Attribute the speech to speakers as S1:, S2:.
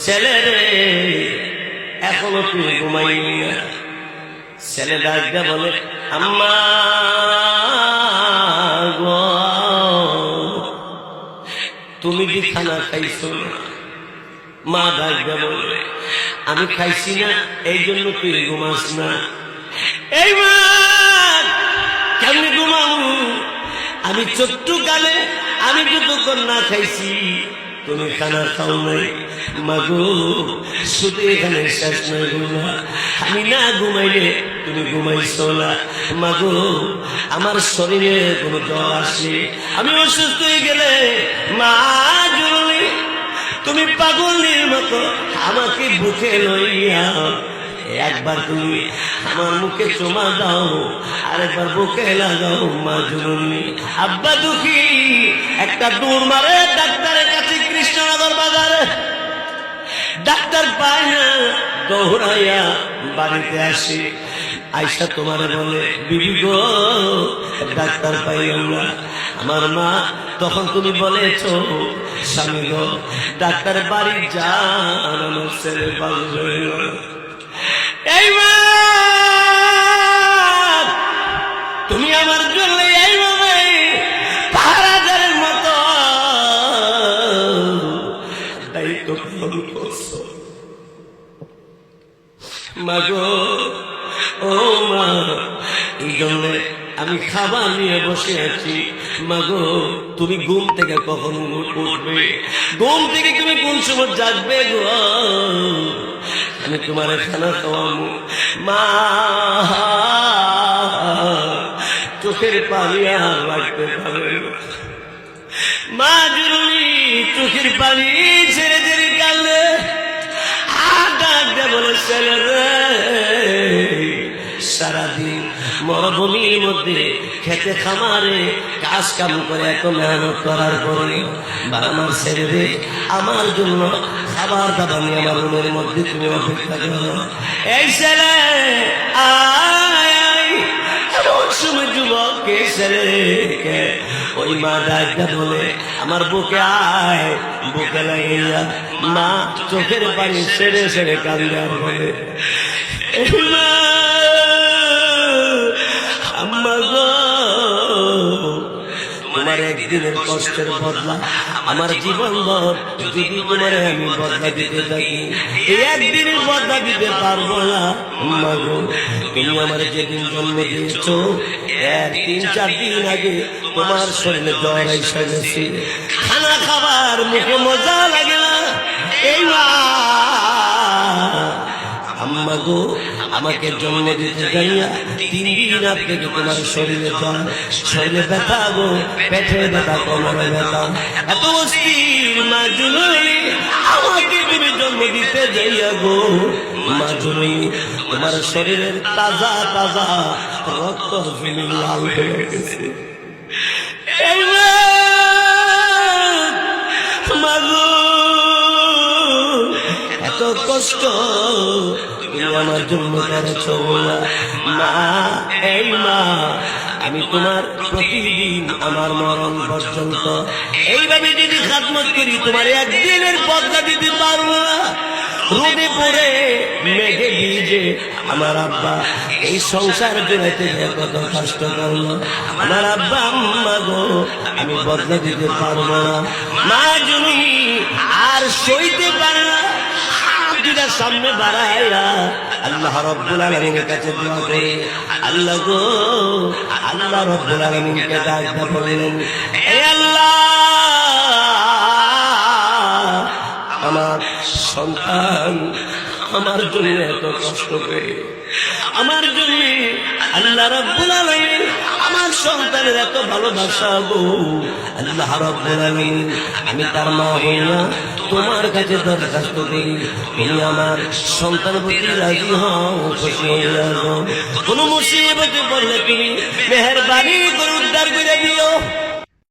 S1: ছেলে রে এখনও তুমি ঘুমাইনি। ছেলে ডাক দিয়ে বলে, আম্মা তুমি কি খানা খাইছো মা ডাক দিয়ে বলে, আমি খাইছি না, এই জন্য তুই ঘুমাস না। এই মা, কেমনি ঘুমাবো? আমি ছোট্ট কালে আমি যতক্ষণ না খাইছি তুমি খানা খাও নাই। মাগো, শুধু এখানে শেষ নয় ঘুমা। আমি না ঘুমাইলে তুমি ঘুমাইছো না। মাগো, আমার শরীরে কোনো জ্বর আসে। আমি অসুস্থ হয়ে গেলে, মা জরুরি তুমি পাগলের মতো আমাকে বুকে লইয়া একবার তুমি আমার মুখে চুমা দাও, আরেকবার বুকে লাগাও, মা জননী আব্বা দুঃখী, একটা দূর মারে ডাক্তারের বাজারে ডাক্তার পায় না দৌড়াইয়া বাড়িতে আসে। আইসা তোমার বলে, বিবি গো, ডাক্তার পাইলাম না। আমার মা তখন তুমি বলেছ, স্বামী গো, ডাক্তার বাড়ি যান, আমার ছেলে পাগল পালন করছ মাগো, ও মা এই আমি খাবার নিয়ে বসে আছি। মাগো, তুমি ঘুম থেকে কখন উঠবে? ঘুম থেকে তুমি কোন সময় জাগবে গো? আমি তোমার খানা খাওয়াবো। মা, চোখের পানি আর লাগতে পারে। মা চোখের পানি ছেড়ে ছেড়ে কালে। বলে, ছেলে সারাদিন মরুভূমির মধ্যে খেতে খামারে কাজ কাম করে এত মেহনত করার পরে বা আমার ছেলে রে, আমার জন্য খাবার দাবার নিয়ে আমার রুমের মধ্যে তুমি অপেক্ষা করো। এই ছেলে আয় মা বলে, আমার বুকে আয়, বুকে লাগিয়া মা চোখের পানি সেরে সেরে কান্দে বলে একদিনের কষ্টের বদলা, আমার জীবন যদি আমি বদলা দিতে থাকি একদিনের বদলা দিতে পারব না। তুমি আমার যেদিন জন্ম দিয়েছ তিন চার দিন আগে তোমার শরীরে জ্বর এসে গেছে। খানা খাবার মুখে মজা লাগে না। এই আম্মা গো আমাকে জন্ম দিতে যাইয়া তিন দিন আগ থেকে তোমার শরীরে জ্বর শরীরে ব্যথা গো পেটে ব্যথা কোমরে ব্যথা। এত অস্থির মা দিতে যাইয়া গো মা জুনুনি তোমার শরীরের তাজা তাজা রক্ত লাল হয়ে গেছে। কষ্ট। তুমি আমার জন্য করেছ মা, এই মা, আমি তোমার প্রতিদিন আমার মরণ পর্যন্ত এইভাবে যদি করি, তোমার একদিনের দিতে পারব না। রোদে পড়ে মেঘে ভিজে আমার আব্বা এই সংসার জুড়াইতে যে কত কষ্ট করল। আমার আব্বা, আম্মা গো, আমি বদলা দিতে পারব না। মা জুনি আর সইতে পারে না। দুটা সামনে বাড়াইয়া আল্লাহ রব্বুল আলমীর কাছে দোয়া করে। আল্লাহ গো আল্লাহ রব্বুল আলমীকে ডাক দিয়ে বললেন এ আল্লাহ। আমার সন্তান আমার জন্য এত কষ্ট করে। আমার জন্য আল্লাহ রাব্বুল আলামিন আমার সন্তানের এত ভালোবাসা গো। আল্লাহ রাব্বুল আলামিন আমি তার মা হইয়া তোমার কাছে দরখাস্ত করি তুমি আমার সন্তান প্রতি রাজি হও, খুশি হইয়া যাও। কোন মুসিবতে পড়লে তুমি মেহরবানি করে উদ্ধার করে দিও।